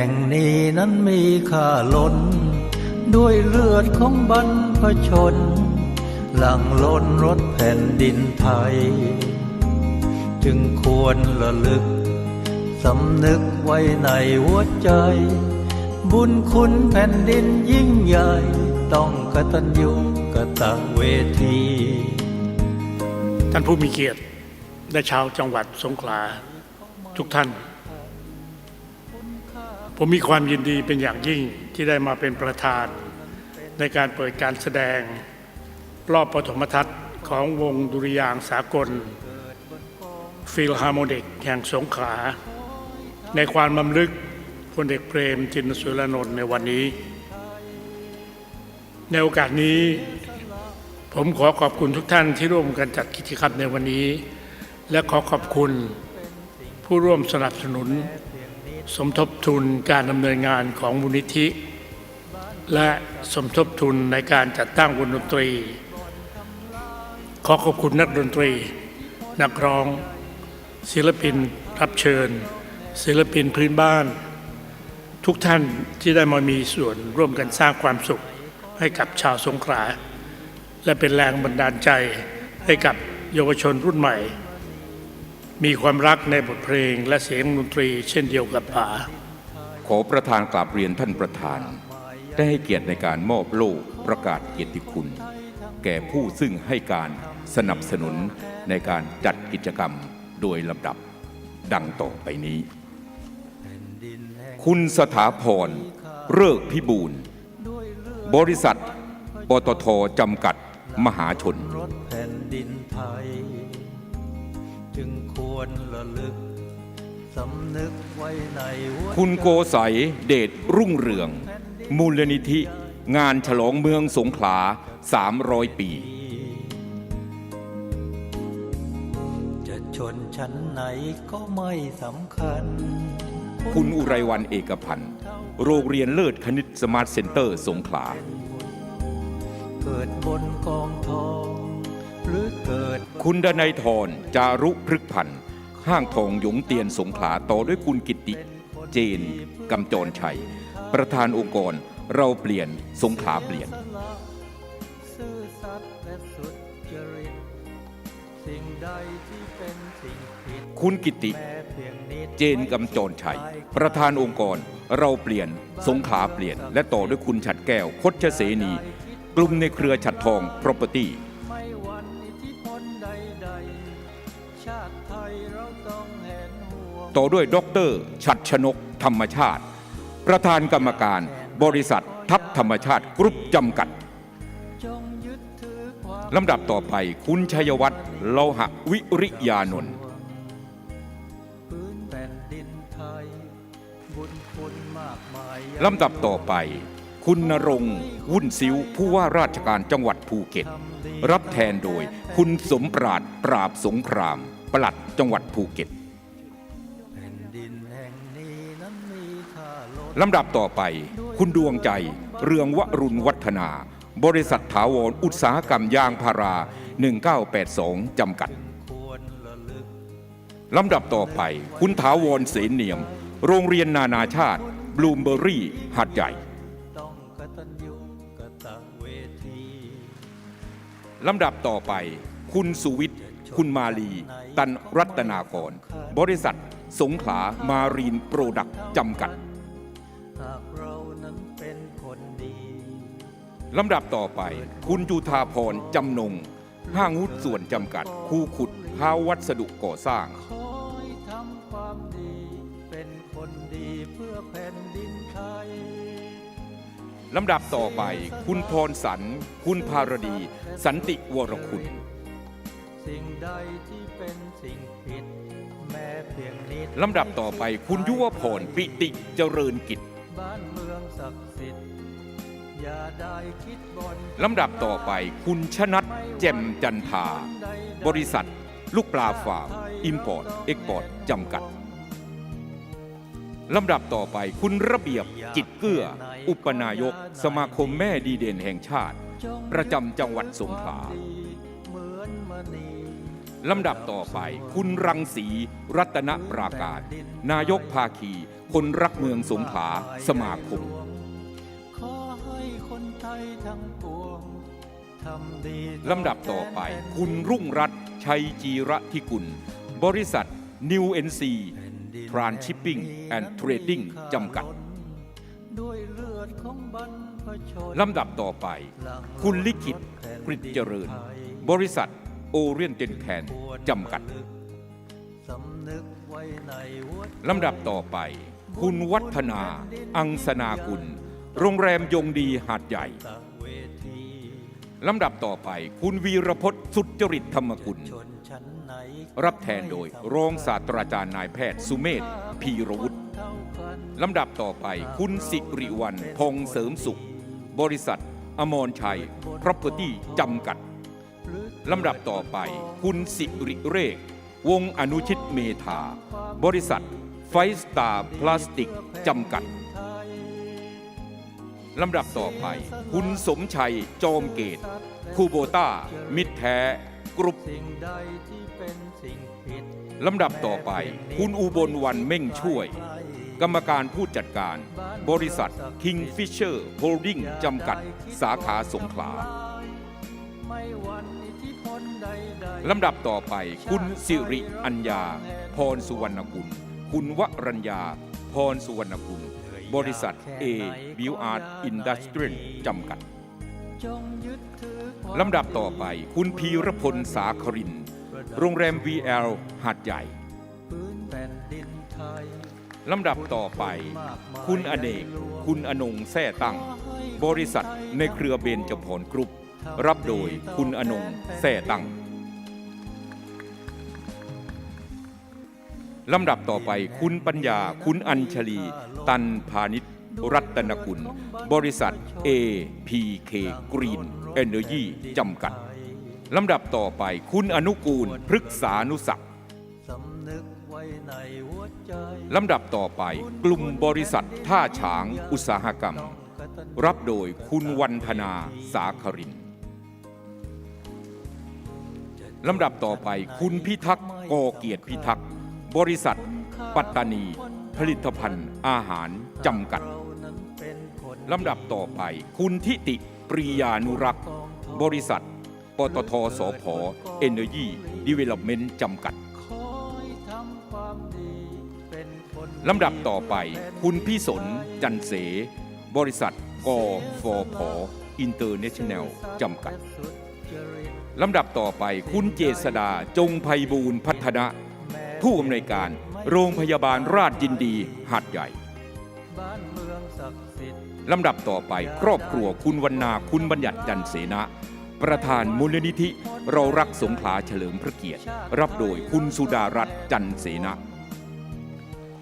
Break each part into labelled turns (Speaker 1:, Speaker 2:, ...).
Speaker 1: แห่งนี้นั้นมีค่าล้น ด้วยเลือดของบรรพชน หลังล้นรถแผ่นดินไทย จึงควรระลึก สำนึกไว้ในหัวใจ บุญคุณแผ่นดินยิ่งใหญ่ ต้องกตัญญูกตเวที
Speaker 2: ท่านผู้มีเกียรติและชาวจังหวัดสงขลาทุกท่าน ผมมีความยินดีเป็นอย่างยิ่งที่ได้มาเป็นประธาน ในการเปิดการแสดง รอบปฐมทัศน์ของวงดุริยางสากล ฟิลฮาร์โมนิกแห่งสงขลาในความลำลึกพลเอกเปรมจินสุรนนท์ในวันนี้ ในโอกาสนี้ ผมขอขอบคุณทุกท่านที่ร่วมกันจัดกิจกรรมในวันนี้ และขอขอบคุณผู้ร่วมสนับสนุน สมทบทุนการดำเนินงานของมูลนิธิ และสมทบทุนในการจัดตั้งวงดนตรี ขอขอบคุณนักดนตรี นักร้อง ศิลปินรับเชิญ ศิลปินพื้นบ้าน ทุกท่านที่ได้มามีส่วนร่วมกันสร้างความสุขให้กับชาวสงขลาและเป็นแรงบันดาลใจให้กับเยาวชนรุ่นใหม่ มีความรักในบทเพลงและเสียงดนตรีเช่นเดียวกับป๋า
Speaker 3: ขอประธานกราบเรียนท่านประธาน ได้ให้เกียรติในการมอบโล่ประกาศเกียรติคุณ แก่ผู้ซึ่งให้การสนับสนุนในการจัดกิจกรรมโดยลำดับดังต่อไปนี้ คุณสถาพรเริกพิบูลบริษัทปตทจำกัดมหาชน
Speaker 1: จึงควรระลึกสำนึกไว้ในหัวใจ
Speaker 3: คุณโกใสยเดชรุ่งเรือง มูลนิธิ งานฉลองเมืองสงขลา 300 ปี
Speaker 1: จะชนชั้นไหนก็ไม่สำคัญ
Speaker 3: คุณอุไรวันเอกพันธ์โรงเรียนเลิศคณิตสมาร์ทเซ็นเตอร์สงขลา
Speaker 1: เกิดบนกองทอง หรือเกิด
Speaker 3: คุณดนัยทรจารุพฤกษ์พันธ์ห้างทองหยงเตียนสงขลาต่อด้วยคุณกิติ เจนกำจรชัย ประธานองค์กรเราเปลี่ยนสงขลาเปลี่ยน
Speaker 1: ซื่อสัตย์และสุจริตสิ่งใดที่เป็นสิ่งผิด
Speaker 3: คุณกิติ
Speaker 1: แม้เพียงนิด
Speaker 3: เจนกำจรชัย ประธานองค์กร เราเปลี่ยน สงขลาเปลี่ยน และต่อด้วยคุณฉัดแก้ว คดชเสนี กลุ่มในเครือฉัดทอง Property
Speaker 1: ต่อ
Speaker 3: ด้วยดร ชัดชนกธรรมชาติ ประธานกรรมการบริษัททัพธรรมชาติกรุ๊ปจำกัด
Speaker 1: จงยึดถือความ
Speaker 3: ลำดับต่อไปคุณชัยวัฒน์โลหะวิริยานนท์
Speaker 1: พื้นแผ่นดินไทยบุญคุณมากมาย
Speaker 3: ลำดับต่อไป คุณนรงค์วุ่นซิ้วผู้ว่าราชการจังหวัดภูเก็ต รับแทนโดยคุณสมปราดปราบสงคราม ปลัดจังหวัดภูเก็ต
Speaker 1: ลำ
Speaker 3: ดับต่อไป คุณดวงใจ เรืองวรุณวัฒนา บริษัทถาวรอุตสาหกรรมยางพารา 1982 จำกัด
Speaker 1: ลำ
Speaker 3: ดับต่อไป คุณถาวรเสนเนียม โรงเรียนนานาชาติ บลูมเบอรี่หัดใหญ่ ลำดับต่อไป คุณสุวิทย์คุณมาลี ตันรัตนากร บริษัท สงขลามารีนโปรดักต์จำกัด ลำดับต่อไป คุณจุธาพรจำนง ห้างหุ้นส่วนจำกัด คู่ขุดพาวัสดุก่อสร้าง
Speaker 1: ขอให้ทำความดี เป็นคนดีเพื่อแผ่นดินไทย
Speaker 3: ลำดับต่อไป คุณพรสัน คุณภารดี สันติวรคุณ
Speaker 1: สิ่งใดที่เป็นสิ่งผิด แม้เพียงนิด
Speaker 3: ลำดับต่อไป คุณยุวพรปิติเจริญกิจ
Speaker 1: บ้านเมืองศักดิ์สิทธิ์
Speaker 3: ลำดับต่อไปคุณชนัทแจ่มจันทา บริษัท ลูกปลาฟาร์มอิมพอร์ตเอ็กพอร์ตจำกัด ลำดับต่อไปคุณระเบียบจิตเกื้อ อุปนายก สมาคมแม่ดีเด่นแห่งชาติ ประจำจังหวัดสงขลาลำดับต่อไป คุณรังสีรัตนปราการ นายกภาคี คนรักเมืองสงขลาสมาคม ลำดับต่อไป คุณรุ่งรัตน์ชัยจีระทิกุล บริษัท New NC Transshipping and Trading จำกัด
Speaker 1: ด้วยเลือดของบรรพชน
Speaker 3: ลำดับต่อไป คุณลิขิตกริจเจริญ บริษัทโอเรียนเตนแคนจำกัด
Speaker 1: สำนึกไว้ในหัวใจ
Speaker 3: ลำดับต่อไป คุณวัฒนา อังสนากุล โรงแรมยงดีหาดใหญ่
Speaker 1: ตะเวที
Speaker 3: ลำดับต่อไป คุณวีรพจน์สุจริตธรรมกุล
Speaker 1: ชนชั้นไหน
Speaker 3: รับแทนโดยรองศาสตราจารย์นายแพทย์สุเมธพีรวุฒิ
Speaker 1: เท่ากัน
Speaker 3: ลำดับต่อไป คุณสิริวัลพงษ์เสริมสุข บริษัท อมรชัย Property จำกัด ลำดับต่อไป คุณสิริเรก วงอนุชิตเมธา บริษัท ไฟสตาร์พลาสติก จำกัด ลำดับต่อไป คุณสมชัย จอมเกต คูโบต้า มิตรแท้ กรุ๊ป
Speaker 1: สิ่งใดที่เป็นสิ่งผิด
Speaker 3: ลำดับต่อไป คุณอุบลวันเม่งช่วย กรรมการผู้จัดการ บริษัท Kingfisher Holding จำกัด สาขาสงขลา
Speaker 1: ไม่หวันอิทธิพลใดๆ
Speaker 3: ลำดับต่อไป คุณสิริอัญญา พรสุวรรณกุล คุณวรัญญา พรสุวรรณกุล บริษัท A b i l Art Industrial จำกัด ลำดับต่อไปคุณพีรพลสาคริน โรงแรม VL หาดใหญ่ ลำดับต่อไป คุณอเนก คุณอนงแท่ตั้ง บริษัทในเครือเบญจพรกรุ๊ป รับโดยคุณอนงแท่ตั้ง ลำดับต่อไปคุณปัญญาคุณอัญชลี ตันพาณิชรัตนกุล บริษัท APK Green Energy จำกัด ลำดับต่อไปคุณอนุกูลพฤกษานุศักลำดับต่อไปกลุ่มบริษัทท่าฉางอุตสาหกรรม รับโดยคุณวันธนาสาครินลำดับต่อไปคุณพิทักษ์กอเกียรติพิทักษ์ บริษัท ปัตตานี ผลิตภัณฑ์อาหารจำกัด ลำดับต่อไป คุณทิติปรียานุรักษ์ บริษัท ปตทสพเอเนอร์จีดีเวล็อปเมนต์จำกัด ลำดับต่อไป คุณพี่สนจันเส บริษัทกฟผอินเตอร์เนชั่นแนลจำกัดลำดับต่อไปคุณเจษดาจงไพบูรณ์พัฒนะ ผู้อำนวยการ โรงพยาบาลราชยินดีหาดใหญ่ลำดับต่อไปครอบครัวคุณวรรณาคุณบัญญัติจันเสนะ ประธานมูลนิธิ เรารักสงขลาเฉลิมพระเกียรติ รับโดยคุณสุดารัตน์จันเสนะ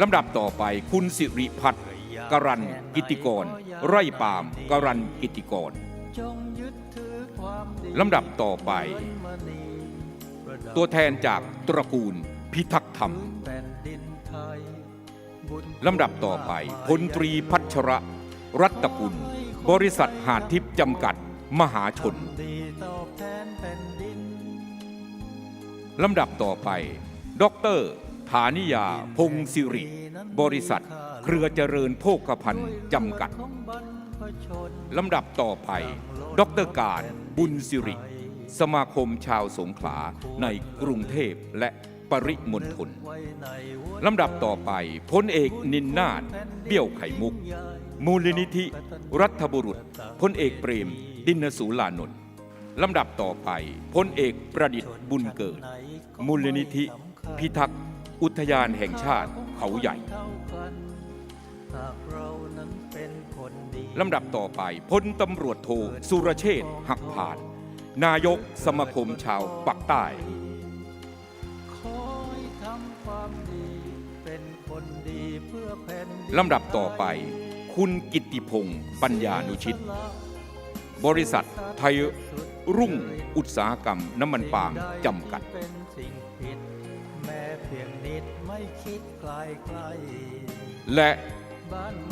Speaker 3: ลำดับต่อไปคุณสิริพัฒน์กรันกิติกร ไร่ปามกรันกิติกรลำดับต่อไป ตัวแทนจากตระกูล พิทักษ์ธรรม
Speaker 1: แผ่นดินไทยบุญ
Speaker 3: ลำดับต่อไปพลตรีพัชระ รัตกุล บริษัทหาดทิพย์จำกัด มหาชน
Speaker 1: ดีตอบแทนแผ่นดิน
Speaker 3: ลำดับต่อไปดอกเตอรฐานิยา พงศิริ บริษัท เครือเจริญโภคภัณฑ์จำกัด
Speaker 1: ของบรรพชน
Speaker 3: ลำดับต่อไป ดรการบุญสิริ สมาคมชาวสงขลาในกรุงเทพและ ปริมณฑล
Speaker 1: ไว้ในหัว
Speaker 3: ลำดับต่อไปพลเอกนินนาถเบี้ยวไข่มุก มูลนิธิ รัฐบุรุษพลเอกเปรม ดินสูลานนท์ลำดับต่อไปพลเอกประดิษฐ์บุญเกิด มูลนิธิ พิทักษ์อุทยานแห่งชาติเขาใหญ่
Speaker 1: เท่ากันหากเรานั้นเป็นคนดี
Speaker 3: ลำดับต่อไปพลตำรวจโทสุรเชษฐ์หักผ่าน นายกสมาคมชาวปักใต้ ลำดับต่อไป คุณกิติพงศ์ปัญญานุชิต บริษัทไทยรุ่งอุตสาหกรรมน้ำมันปาล์มจำกัด
Speaker 1: เป็นสิ่งผิดแม้เพียงนิดไม่คิดไกลไกล
Speaker 3: และ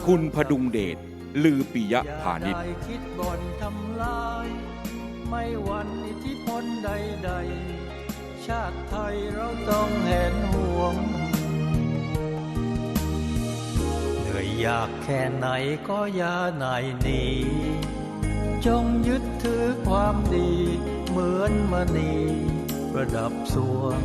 Speaker 3: คุณพดุงเดชลือปิยะพาณิชย์
Speaker 1: ได้คิดบ่นทำลาย ไม่วันอิทธิพลใด ๆชชาติไทยเราต้องเห็นห่วง อยากแค่ไหนก็อย่าหนายหนีจงยึดถือความดี เหมือนมณีประดับสวง